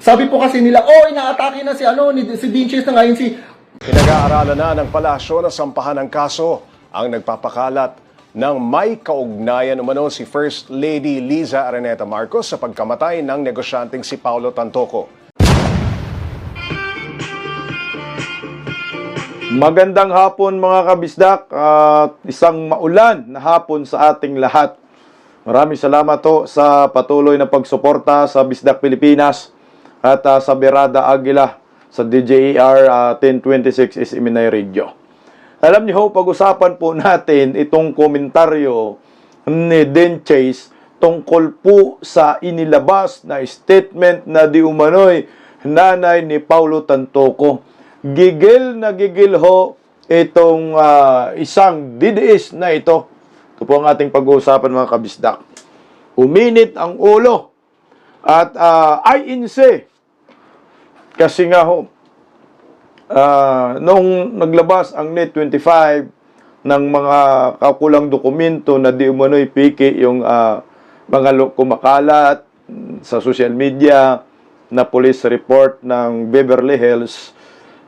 Sabi po kasi nila, oh, inaatake na si ano, ni, si na ngayon si Pinag-aaralan na ng palasyo na sampahan ng kaso ang nagpapakalat ng may kaugnayan umano si First Lady Liza Araneta Marcos sa pagkamatay ng negosyanteng si Paulo Tantoco. Magandang hapon mga kabisdak at isang maulan na hapon sa ating lahat. Maraming salamat to sa patuloy na pagsuporta sa Bisdak Pilipinas at ah, sa Berada Aguila sa DJER ah, 1026 SMNI Radio. Alam niyo ho, pag-usapan po natin itong komentaryo ni Den Chase tungkol po sa inilabas na statement na di umano'y nanay ni Paulo Tantoco. Gigil na gigil ho itong ah, isang DDS na ito. Ito po ang ating pag-uusapan mga kabisdak. Uminit ang ulo at uh, INC kasi nga ho, ah, nung naglabas ang NET 25 ng mga kakulang dokumento na di umano'y piki yung ah, mga kumakalat sa social media na police report ng Beverly Hills,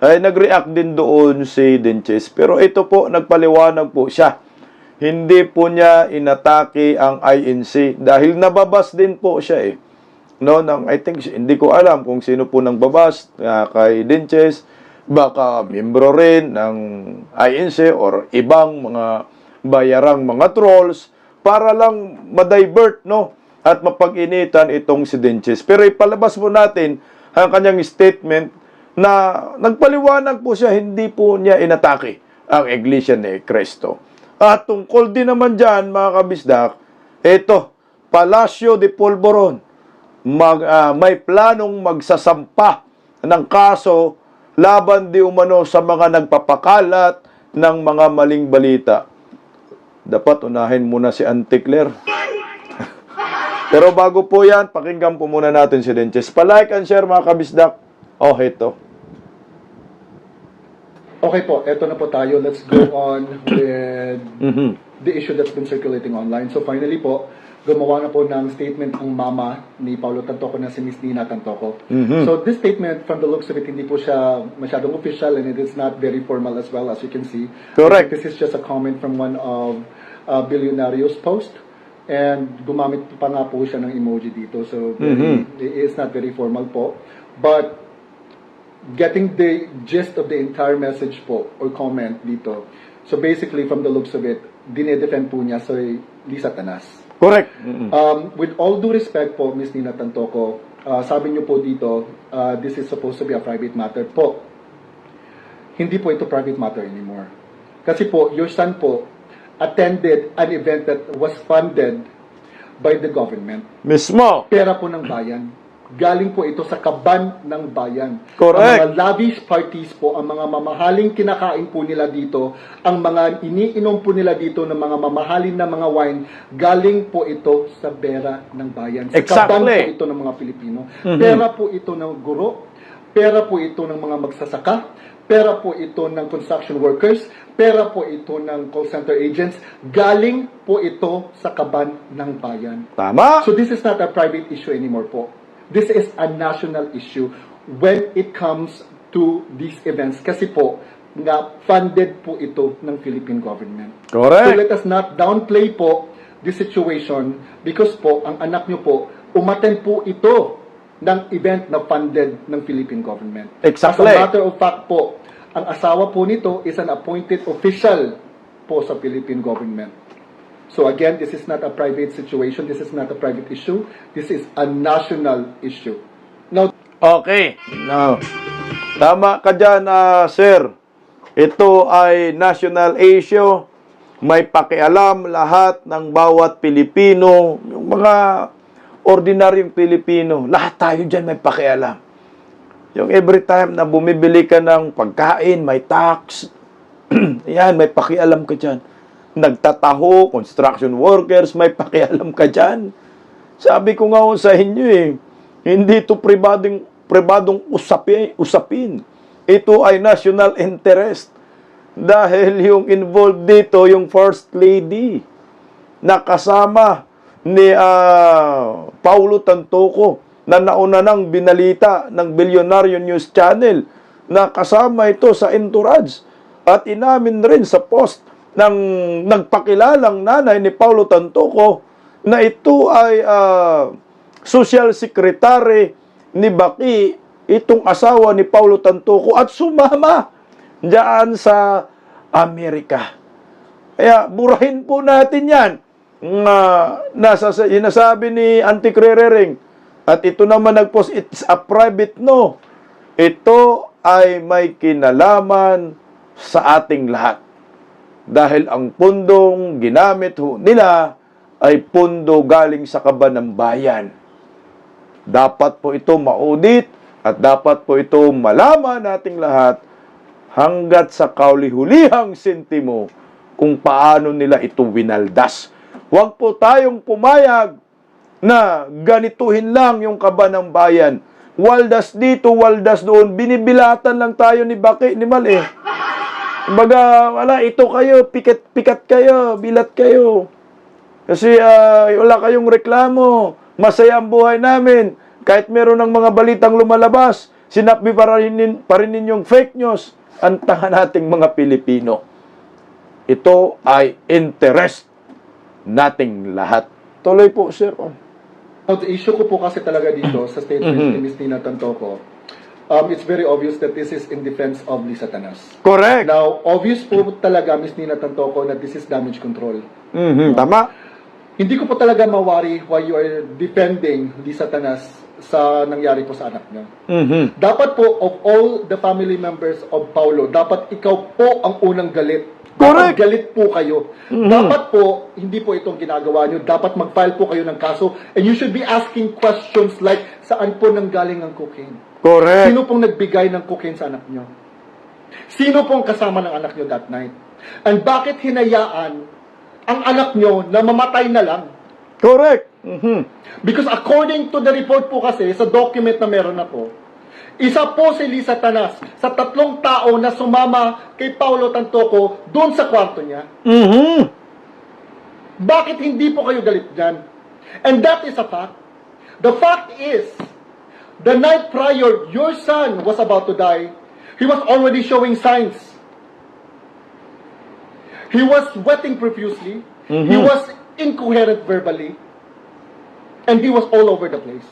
ay nag-react din doon si Denches. Pero ito po, nagpaliwanag po siya. Hindi po niya inatake ang INC dahil nababas din po siya eh no ng I think hindi ko alam kung sino po nang babas ah, kay Denches baka miyembro rin ng INC or ibang mga bayarang mga trolls para lang ma-divert no at mapag-initan itong si Denches pero ipalabas mo natin ang kanyang statement na nagpaliwanag po siya hindi po niya inatake ang Iglesia ni Cristo. At tungkol din naman dyan mga kabisdak ito Palacio de Polvoron mag, ah, may planong magsasampa ng kaso laban di umano sa mga nagpapakalat ng mga maling balita. Dapat unahin muna si Auntie Claire. Pero bago po yan, pakinggan po muna natin si Denches. Palike and share mga kabisdak. Oh, ito. Okay po, eto na po tayo. Let's go on with Mhm. The issue that's been circulating online. So finally po, gumawa na po ng statement ang mama ni Paulo Tantoco na si Miss Nina Tantoco. So this statement, from the looks of it, hindi po siya masyadong official and it is not very formal as well as you can see. Correct. This is just a comment from one of uh, Billionario's post. And gumamit pa nga po siya ng emoji dito. So very, it is not very formal po. But getting the gist of the entire message po or comment dito. So basically, from the looks of it, dinedefend po niya si Lisa Tanas. Correct. Um, with all due respect po, Miss Nina Tantoco, uh, sabi niyo po dito, uh, this is supposed to be a private matter po. Hindi po ito private matter anymore. Kasi po, your son po attended an event that was funded by the government Mismo. pera po ng bayan. Galing po ito sa kaban ng bayan. Correct. Ang mga lavish parties po, ang mga mamahaling kinakain po nila dito, ang mga iniinom po nila dito ng mga mamahalin na mga wine, galing po ito sa pera ng bayan. Sa kaban Exactly. po ito ng mga Pilipino. Pera po ito ng guro, pera po ito ng mga magsasaka, pera po ito ng construction workers, pera po ito ng call center agents, galing po ito sa kaban ng bayan. Tama. So this is not a private issue anymore po. This is a national issue when it comes to these events kasi po nga funded po ito ng Philippine government. So Correct. let us not downplay po this situation because po ang anak nyo po umattend po ito ng event na funded ng Philippine government. Exactly. As a matter of fact po, ang asawa po nito is an appointed official po sa Philippine government. So again, this is not a private situation. This is not a private issue. This is a national issue. Now, Okay. Now, tama ka dyan, ah, sir. Ito ay national issue. May pakialam lahat ng bawat Pilipino, yung mga ordinaryong Pilipino. Lahat tayo dyan may pakialam. Yung every time na bumibili ka ng pagkain, may tax. Yan, may pakialam ka dyan. Nagtataho, construction workers, may pakialam ka dyan. Sabi ko nga sa inyo eh, hindi ito pribadong, pribadong usapi, usapin. Ito ay national interest. Dahil yung involved dito, yung First Lady, na kasama ni ah, Paulo Tantoco, na nauna nang binalita ng Bilyonaryo News Channel na kasama ito sa entourage at inamin rin sa post ng nagpakilalang nanay ni Paulo Tantoco na ito ay ah, social secretary ni Baki itong asawa ni Paulo Tantoco at sumama diyan sa Amerika. Kaya burahin po natin yan. Nga nasa sinasabi ni Auntie Krerering at ito naman nagpost it's a private no. Ito ay may kinalaman sa ating lahat. Dahil ang pundong ginamit ho nila ay pundo galing sa kaban ng bayan. Dapat po ito maudit at dapat po ito malaman nating lahat hanggat sa kaulihulihang sentimo kung paano nila ito winaldas. Huwag po tayong pumayag na ganituhin lang yung kaba ng bayan. Waldas dito, waldas doon. Binibilatan lang tayo ni Baki, ni Mal Kumbaga, wala, ito kayo, pikat-pikat kayo, bilat kayo. Kasi ah, wala kayong reklamo. Masaya ang buhay namin. Kahit meron ng mga balitang lumalabas, sinabi pa rin, pa rin ninyong fake news. Ang tanga nating mga Pilipino. Ito ay interest nating lahat. Tuloy po, sir. Oh. The issue ko po kasi talaga dito sa statement ni Ms. Nina Tantoco, um, it's very obvious that this is in defense of Lisa Tanas. Correct. Now, obvious po talaga, Ms. Nina Tantoco, na this is damage control. Mhm, Tama. Hindi ko po talaga mawari why you are defending Lisa Tanas sa nangyari po sa anak niyo. Mhm. Dapat po, of all the family members of Paulo, dapat ikaw po ang unang galit. Correct. Dapat galit po kayo. Dapat po, hindi po itong ginagawa nyo. Dapat mag-file po kayo ng kaso. And you should be asking questions like, saan po nanggaling ang cocaine? Correct. Sino pong nagbigay ng cocaine sa anak nyo? Sino pong kasama ng anak nyo that night? And bakit hinayaan ang anak nyo na mamatay na lang? Correct. Mhm. Because according to the report po kasi, sa document na meron ako, isa po si Lisa Tanas sa tatlong tao na sumama kay Paulo Tantoco doon sa kwarto niya. Mhm. Bakit hindi po kayo galit dyan? And that is a fact. The fact is, the night prior, your son was about to die. He was already showing signs. He was sweating profusely. He was incoherent verbally. And he was all over the place.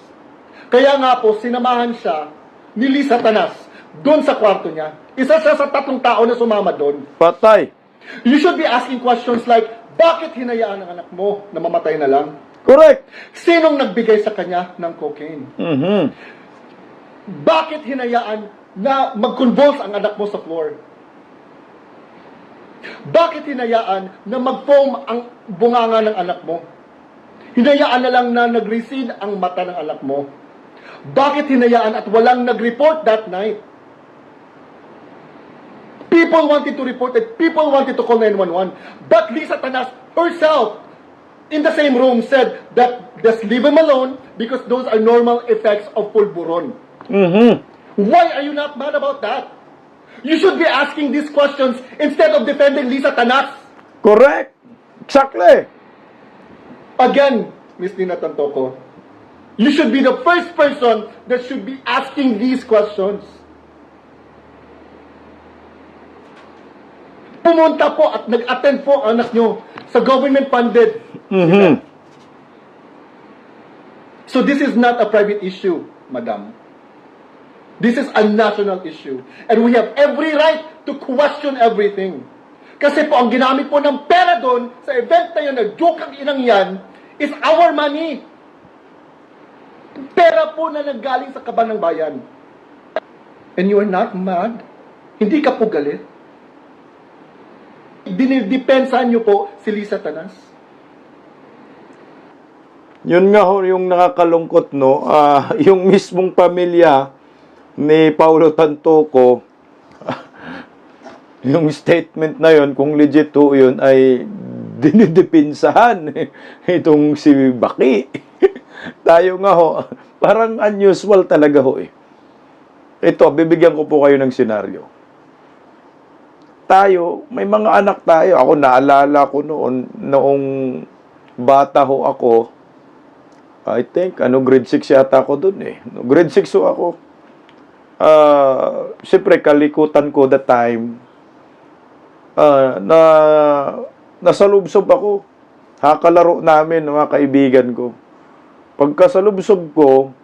Kaya nga po, sinamahan siya ni Lisa Tanas doon sa kwarto niya. Isa siya sa tatlong tao na sumama doon. Patay. You should be asking questions like, bakit hinayaan ang anak mo na mamatay na lang? Correct. Sinong nagbigay sa kanya ng cocaine? Mhm. Bakit hinayaan na mag-convulse ang anak mo sa floor? Bakit hinayaan na mag-foam ang bunganga ng anak mo? Hinayaan na lang na nag-recede ang mata ng anak mo? Bakit hinayaan at walang nag-report that night? People wanted to report it. People wanted to call 911. But Lisa Tanas herself, in the same room, said that just leave him alone because those are normal effects of pulburon. Mhm. Why are you not mad about that? You should be asking these questions instead of defending Lisa Tanas. Correct. Exactly. Again, Miss Nina Tantoco, you should be the first person that should be asking these questions. Pumunta po at nag-attend po anak nyo sa government-funded. Mhm. So this is not a private issue, madam. This is a national issue. And we have every right to question everything. Kasi po, ang ginamit po ng pera doon sa event na yun, na joke ang inang yan, is our money. Pera po na nanggaling sa kaban ng bayan. And you are not mad? Hindi ka po galit? Dinidepensahan niyo po si Lisa Tanas? Yun nga ho yung nakakalungkot no, Ah, yung mismong pamilya ni Paulo Tantoco yung statement na yun, kung legit ho yun, ay dinidipinsahan itong si Baki. Tayo nga ho, parang unusual talaga ho eh. Ito, bibigyan ko po kayo ng senaryo. Tayo, may mga anak tayo. Ako naalala ko noon, noong bata ho ako, I think, ano, grade 6 yata ako dun eh. Grade 6 so ako. Ah, Siyempre, kalikutan ko that time, ah, na nasalubsob ako. Hakalaro namin, ng mga kaibigan ko. Pagkasalubsob ko,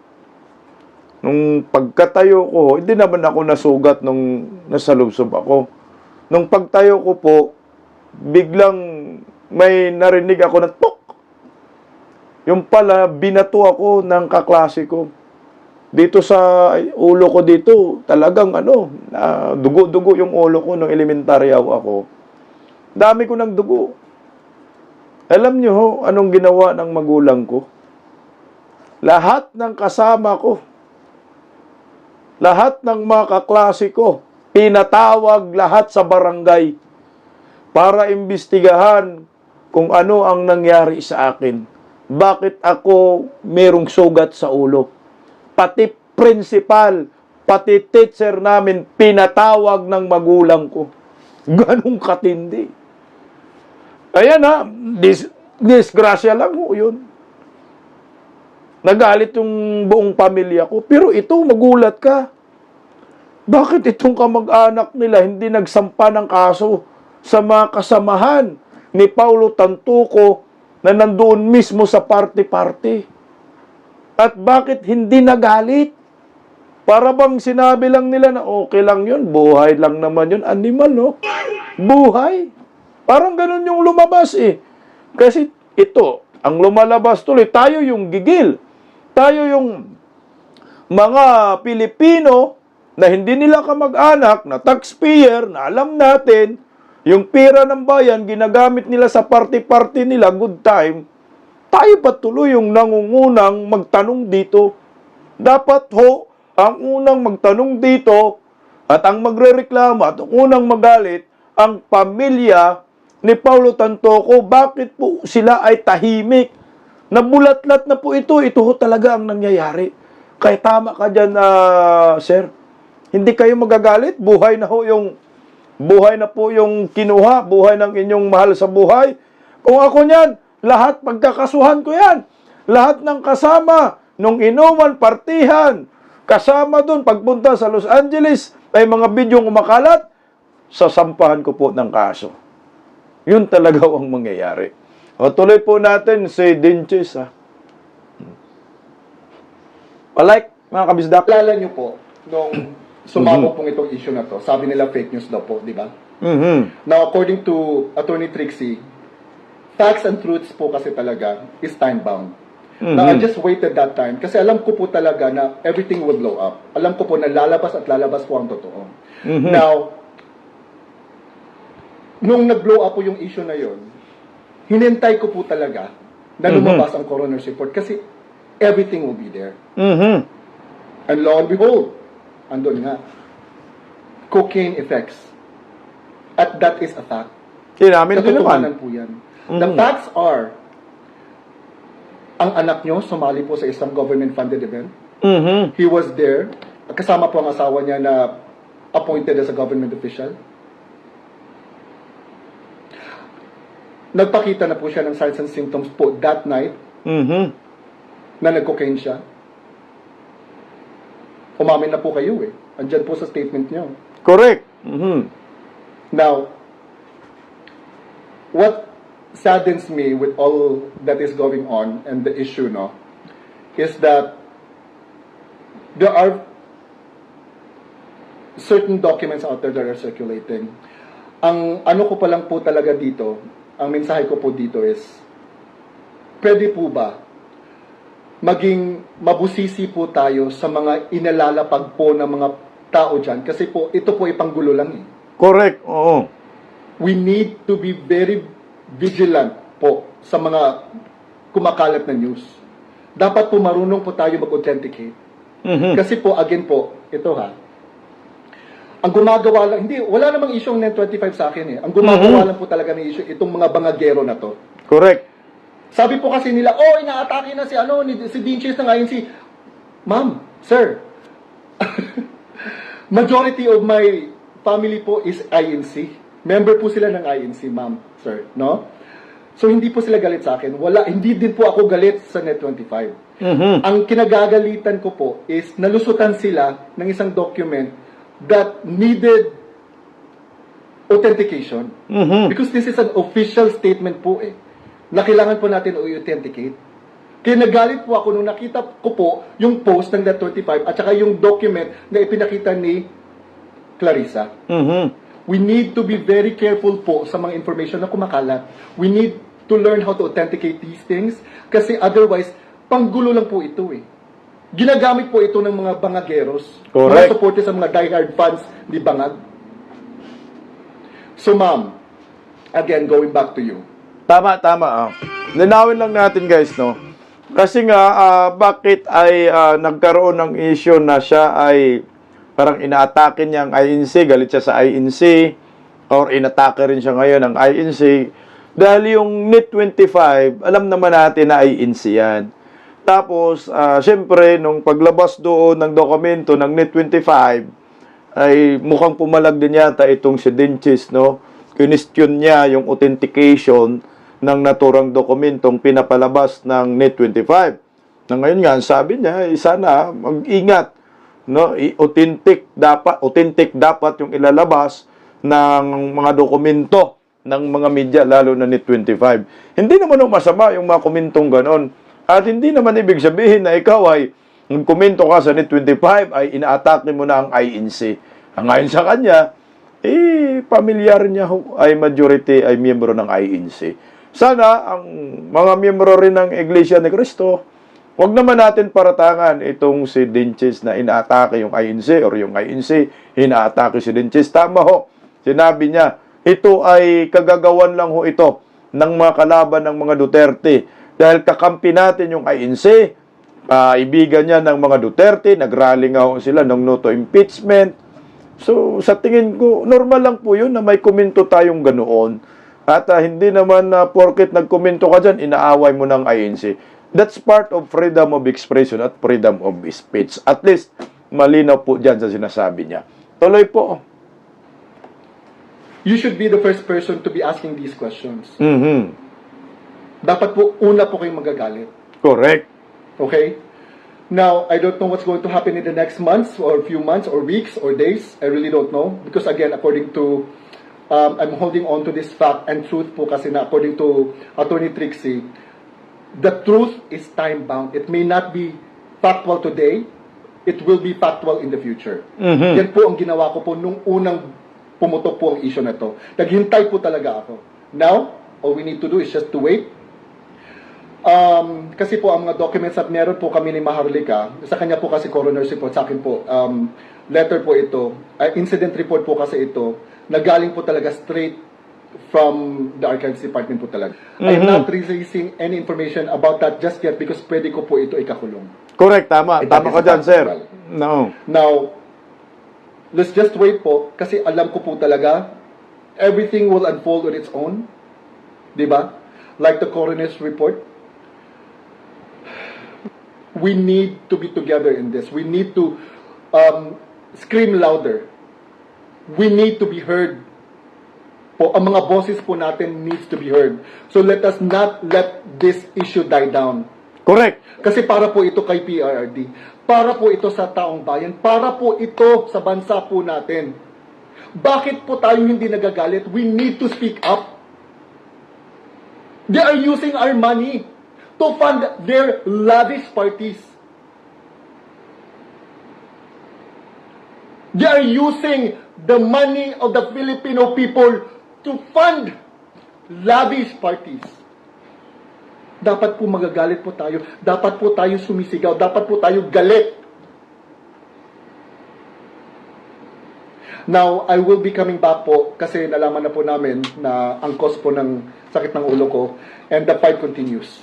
nung pagkatayo ko, hindi naman ako nasugat nung nasalubsob ako. Nung pagtayo ko po, biglang may narinig ako na tok. Yung pala, binato ako ng kaklase ko. Dito sa ulo ko dito, talagang ano, na dugo-dugo yung ulo ko nung elementarya ako. Dami ko ng dugo. Alam niyo ho, anong ginawa ng magulang ko? Lahat ng kasama ko, lahat ng mga kaklase ko, pinatawag lahat sa barangay para imbestigahan kung ano ang nangyari sa akin. Bakit ako merong sugat sa ulo? Pati principal, pati teacher namin, pinatawag ng magulang ko. Ganong katindi. Ayan ha, dis, disgrasya lang ho yun. Nagalit yung buong pamilya ko. Pero ito, magulat ka. Bakit itong kamag-anak nila hindi nagsampa ng kaso sa mga kasamahan ni Paulo Tantuco na nandoon mismo sa party-party? At bakit hindi nagalit? Para bang sinabi lang nila na okay lang yun, buhay lang naman yun, animal, no? Buhay. Parang ganun yung lumabas eh. Kasi ito, ang lumalabas tuloy, tayo yung gigil. Tayo yung mga Pilipino na hindi nila kamag-anak, na taxpayer, na alam natin, yung pera ng bayan, ginagamit nila sa party-party nila, good time, tayo pa tuloy yung nangungunang magtanong dito. Dapat ho, ang unang magtanong dito at ang magrereklamo at ang unang magalit, ang pamilya ni Paulo Tantoco, bakit po sila ay tahimik? Nabulatlat na po ito, ito ho talaga ang nangyayari. Kaya tama ka dyan, ah, sir. Hindi kayo magagalit, buhay na ho yung buhay na po yung kinuha, buhay ng inyong mahal sa buhay. Kung ako niyan, lahat pagkakasuhan ko yan. Lahat ng kasama, nung inuman, partihan, kasama doon, pagpunta sa Los Angeles, ay mga bidyong umakalat, sasampahan ko po ng kaso. Yun talaga ang mangyayari. O tuloy po natin si Dinches. Ha? Like, mga kabisdak. Alala niyo po, nung sumabog pong itong issue na to, sabi nila fake news daw po, di ba? Mhm. Now, according to Attorney Trixie, facts and truths po kasi talaga is time-bound. Now, I just waited that time kasi alam ko po talaga na everything will blow up. Alam ko po na lalabas at lalabas po ang totoo. Now, nung nag-blow up po yung issue na yon, hinintay ko po talaga na lumabas ang coroner's report kasi everything will be there. Mhm. And lo and behold, andun nga, cocaine effects. At that is a fact. Inamin din naman. po yan. The facts are, ang anak nyo sumali po sa isang government-funded event. Mhm. He was there. Kasama po ang asawa niya na appointed as a government official. Nagpakita na po siya ng signs and symptoms po that night Mhm. na nag-cocaine siya. Umamin na po kayo eh. Andyan po sa statement niyo. Correct. Mhm. Now, what saddens me with all that is going on and the issue, no, is that there are certain documents out there that are circulating. Ang ano ko pa lang po talaga dito, ang mensahe ko po dito is, pwede po ba maging mabusisi po tayo sa mga inalalapag po ng mga tao dyan kasi po ito po ipanggulo lang eh Correct. Oo. we need to be very vigilant po sa mga kumakalat na news. Dapat po marunong po tayo mag-authenticate. Mhm. Kasi po, again po, ito ha, ang gumagawa lang, hindi, wala namang issue ng 925 sa akin eh. Ang gumagawa lang po talaga ng issue, itong mga bangagero na to. Correct. Sabi po kasi nila, oh, inaatake na si ano, ni, si Dean Chase ng INC. Ma'am, sir, majority of my family po is INC. Member po sila ng INC, ma'am, sir, no? So hindi po sila galit sa akin. Wala, hindi din po ako galit sa Net25. Mhm. Ang kinagagalitan ko po is nalusutan sila ng isang document that needed authentication. Mhm. Because this is an official statement po eh. Na kailangan po natin i-authenticate. Kaya nagalit po ako nung nakita ko po yung post ng Net25 at saka yung document na ipinakita ni Clarissa. Mhm. We need to be very careful po sa mga information na kumakalat. We need to learn how to authenticate these things kasi otherwise, panggulo lang po ito eh. Ginagamit po ito ng mga bangageros. Correct. Mga supporters sa mga diehard fans ni Bangag. So ma'am, again, going back to you. Tama, tama. Ah. Linawin lang natin guys, no? Kasi nga, ah, bakit ay ah, nagkaroon ng issue na siya ay parang inaatake niya ang INC, galit siya sa INC, or inatake rin siya ngayon ng INC. Dahil yung NIT 25, alam naman natin na INC yan. Tapos, ah, syempre, nung paglabas doon ng dokumento ng NIT 25, ay mukhang pumalag din yata itong si Dinchis, no? Kinestyon niya yung authentication ng naturang dokumentong pinapalabas ng NET 25. Na ngayon nga, sabi niya, eh, sana mag-ingat, no? Authentic dapat, authentic dapat yung ilalabas ng mga dokumento ng mga media, lalo na NET 25. Hindi naman yung masama yung mga komentong ganon. At hindi naman ibig sabihin na ikaw ay nung komento ka sa NET 25 ay ina-atake mo na ang INC. Ang ayon sa kanya, eh, pamilyar niya ay majority ay miyembro ng INC. Sana ang mga miyembro rin ng Iglesia ni Cristo, wag naman natin paratangan itong si Dinches na inaatake yung INC or yung INC, inaatake si Dinches. Tama ho, sinabi niya, ito ay kagagawan lang ho ito ng mga kalaban ng mga Duterte. Dahil kakampi natin yung INC, kaibigan niya ng mga Duterte, nagrally nga ho sila ng no to impeachment. So, sa tingin ko, normal lang po yun na may komento tayong ganoon. At ah, hindi naman na porket nagkomento ka dyan, inaaway mo ng INC. That's part of freedom of expression at freedom of speech. At least, malinaw po dyan sa sinasabi niya. Tuloy po. You should be the first person to be asking these questions. Mhm. Dapat po, una po kayong magagalit. Correct. Okay? Now, I don't know what's going to happen in the next months or few months or weeks or days. I really don't know. Because again, according to, um, I'm holding on to this fact and truth po kasi na according to Attorney Trixie, the truth is time-bound. It may not be factual today, it will be factual in the future. Yan po ang ginawa ko po nung unang pumutok po ang issue na to. Naghintay po talaga ako. Now, all we need to do is just to wait Um, kasi po ang mga documents at meron po kami ni Maharlika, sa kanya po kasi coroner's report, sa akin po, um, letter po ito, uh, incident report po kasi ito, na galing po talaga straight from the Archives Department po talaga. I'm not releasing any information about that just yet because pwede ko po ito ikakulong. Correct, tama. That Tama is ka dyan, sir. factual. No. Now, let's just wait po kasi alam ko po talaga everything will unfold on its own. 'Di ba? Like the coroner's report. We need to be together in this. We need to um, scream louder. We need to be heard. Po, ang mga boses po natin needs to be heard. So let us not let this issue die down. Correct. Kasi para po ito kay PRRD. Para po ito sa taong bayan. Para po ito sa bansa po natin. Bakit po tayo hindi nagagalit? We need to speak up. They are using our money to fund their lavish parties. They are using the money of the Filipino people to fund lavish parties. Dapat po magagalit po tayo. Dapat po tayo sumisigaw. Dapat po tayo galit. Now, I will be coming back po kasi nalaman na po namin na ang cause po ng sakit ng ulo ko and the fight continues.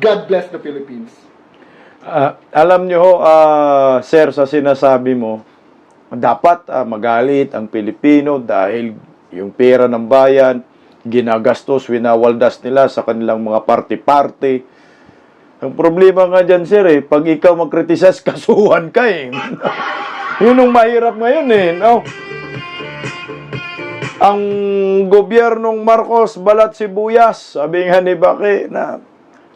God bless the Philippines. Ah, alam nyo, ho, ah, sir, sa sinasabi mo, dapat ah, magalit ang Pilipino dahil yung pera ng bayan, ginagastos, winawaldas nila sa kanilang mga party-party. Ang problema nga dyan, sir, eh, pag ikaw magkritisas, kasuhan ka eh. Yun ang mahirap ngayon eh, no? ang gobyernong Marcos balat sibuyas. Sabi nga ni Baki na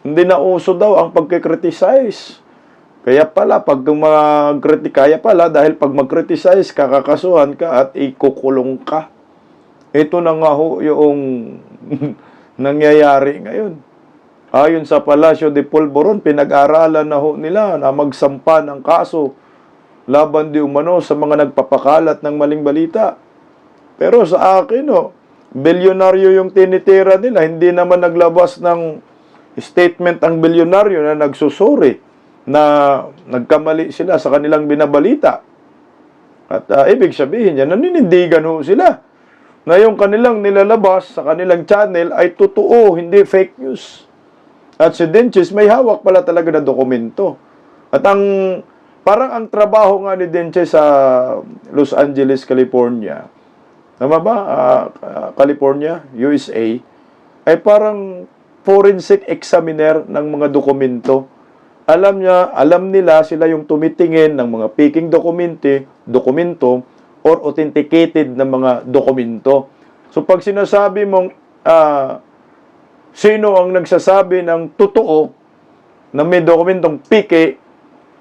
hindi na uso daw ang pagkikriticize. Kaya pala, pag mag kaya pala, dahil pag mag-criticize, kakakasuhan ka at ikukulong ka. Ito na nga ho yung nangyayari ngayon. Ayon sa Palacio de Polvoron, pinag-aralan na ho nila na magsampa ng kaso laban di umano sa mga nagpapakalat ng maling balita. Pero sa akin, oh, bilyonaryo yung tinitira nila. Hindi naman naglabas ng statement ang bilyonaryo na nagsusuri na nagkamali sila sa kanilang binabalita. At ah, ibig sabihin niya, naninindigan ho sila na yung kanilang nilalabas sa kanilang channel ay totoo, hindi fake news. At si Denchis may hawak pala talaga na dokumento. At ang parang ang trabaho nga ni Denchis sa Los Angeles, California, tama ba? Ah, California, USA, ay parang forensic examiner ng mga dokumento. Alam niya, alam nila sila yung tumitingin ng mga peking dokumento, dokumento or authenticated na mga dokumento. So pag sinasabi mong ah, sino ang nagsasabi ng totoo na may dokumentong pike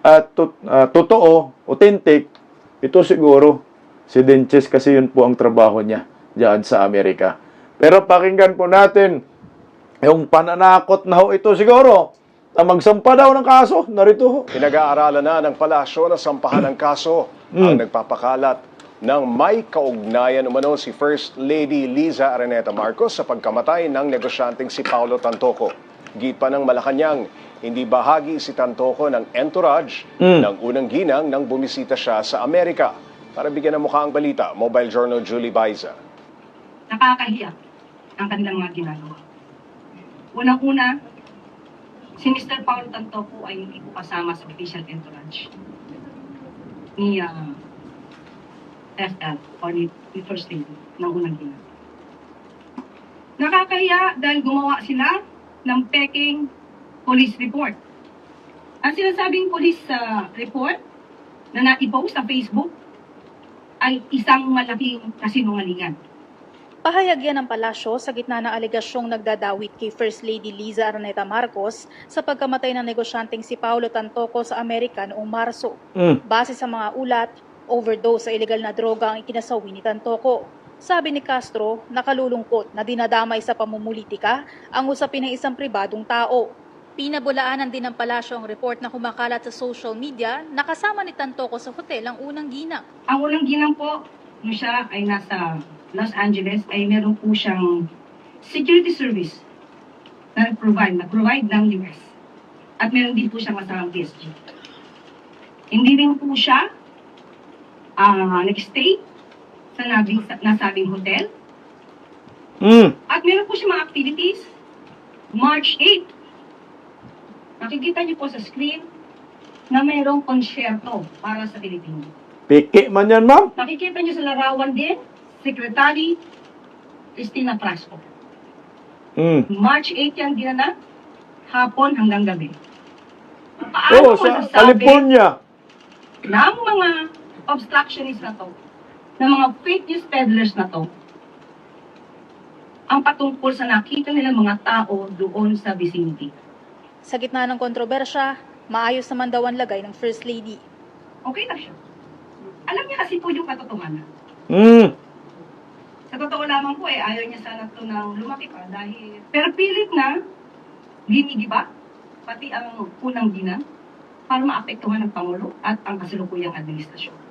at ah, totoo, authentic, ito siguro si Denches kasi yun po ang trabaho niya diyan sa Amerika. Pero pakinggan po natin yung pananakot na ho ito siguro na magsampa daw ng kaso. Narito ho. Pinag-aaralan na ng palasyo na sampahan ng kaso ang nagpapakalat ng may kaugnayan umano si First Lady Liza Araneta Marcos sa pagkamatay ng negosyanteng si Paulo Tantoco. Git pa ng Malacanang, hindi bahagi si Tantoco ng entourage ng unang ginang nang bumisita siya sa Amerika. Para bigyan ng mukha ang balita, Mobile Journal Julie Baiza. nakakahiya ang kanilang mga ginagawa. Unang-una, si Mr. Paul Tantoco ay hindi po kasama sa official entourage ni ah, FL or ni, ni First Lady ng unang ginagawa. Nakakahiya dahil gumawa sila ng peking police report. Ang sinasabing police ah, report na naipost sa Facebook ay isang malaking kasinungalingan. Pahayag yan ng palasyo sa gitna ng alegasyong nagdadawit kay First Lady Liza Araneta Marcos sa pagkamatay ng negosyanteng si Paulo Tantoco sa Amerika noong Marso. Mm. Base sa mga ulat, overdose sa ilegal na droga ang ikinasawi ni Tantoco. Sabi ni Castro, nakalulungkot na dinadamay sa pamumulitika ang usapin ng isang pribadong tao. Pinabulaanan din ng palasyo ang report na kumakalat sa social media na kasama ni Tantoco sa hotel ang unang ginang. Ang unang ginang po, nung siya ay nasa Los Angeles, ay meron po siyang security service na provide na provide ng US. At meron din po siyang kasamang PSG. Hindi rin po siya ah nag-stay sa nabing, sa nasabing hotel. Mm. At meron po siya mga activities. March 8. Nakikita niyo po sa screen na mayroong konsyerto para sa Pilipino. Piki man yan, ma'am. Nakikita niyo sa larawan din, Secretary Christina Frasco. Mm. March 8 yan ginanap, hapon hanggang gabi. Paano Oh, sa California. ng mga obstructionists na to, ng mga fake news peddlers na to, ang patungkol sa nakita nilang mga tao doon sa vicinity. Sa gitna ng kontrobersya, maayos naman daw ang lagay ng First Lady. Okay na siya. Alam niya kasi po yung katotohanan. Mm. Sa totoo lamang po eh, ayaw niya sana to nang lumaki pa dahil... Pero pilit na, ginigiba, pati ang unang ginang, para maapektuhan ng Pangulo at ang kasalukuyang administrasyon.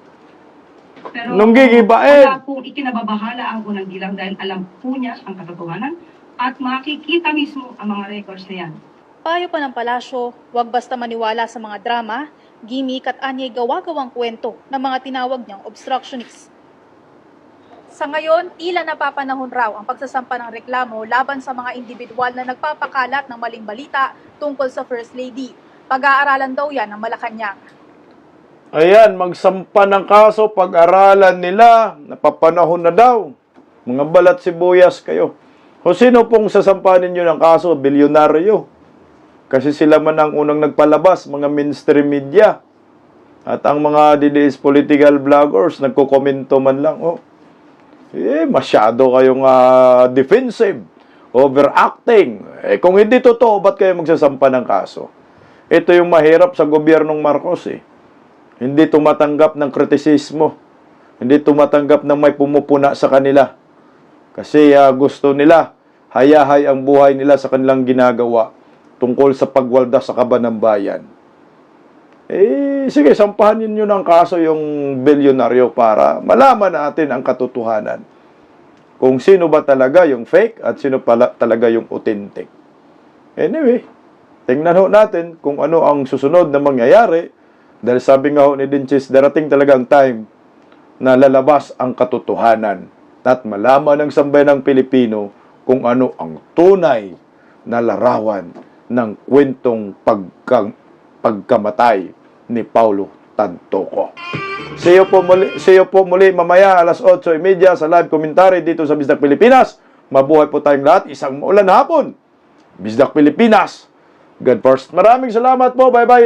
Pero Nung gigibain. wala pong ikinababahala ang unang gilang dahil alam po niya ang katotohanan at makikita mismo ang mga records na yan. Payo pa ng palasyo, huwag basta maniwala sa mga drama, gimmick at anyay gawa-gawang kwento ng mga tinawag niyang obstructionists. Sa ngayon, tila napapanahon raw ang pagsasampa ng reklamo laban sa mga individual na nagpapakalat ng maling balita tungkol sa First Lady. Pag-aaralan daw yan ng Malacanang. Ayan, magsampa ng kaso, pag-aralan nila, napapanahon na daw. Mga balat sibuyas kayo. O sino pong sasampanin nyo ng kaso? Bilyonaryo. Kasi sila man ang unang nagpalabas, mga mainstream media. At ang mga DDS political vloggers, nagkukomento man lang, oh, eh, masyado kayong ah, defensive, overacting. Eh, kung hindi totoo, ba't kayo magsasampa ng kaso? Ito yung mahirap sa gobyernong Marcos eh. Hindi tumatanggap ng kritisismo. Hindi tumatanggap ng may pumupuna sa kanila. Kasi ah, gusto nila, hayahay ang buhay nila sa kanilang ginagawa tungkol sa pagwalda sa kaban ng bayan. Eh, sige, sampahan ninyo ng kaso yung bilyonaryo para malaman natin ang katotohanan. Kung sino ba talaga yung fake at sino pala talaga yung authentic. Anyway, tingnan ho natin kung ano ang susunod na mangyayari. Dahil sabi nga ho ni Dinchis, darating talaga ang time na lalabas ang katotohanan at malaman ng sambayan ng Pilipino kung ano ang tunay na larawan ng kwentong pagka, pagkamatay ni Paulo Tantoco. See you po muli, see po muli mamaya alas 8.30 sa live commentary dito sa Bisdak Pilipinas. Mabuhay po tayong lahat. Isang maulan hapon. Bisdak Pilipinas. God first. Maraming salamat po. Bye-bye.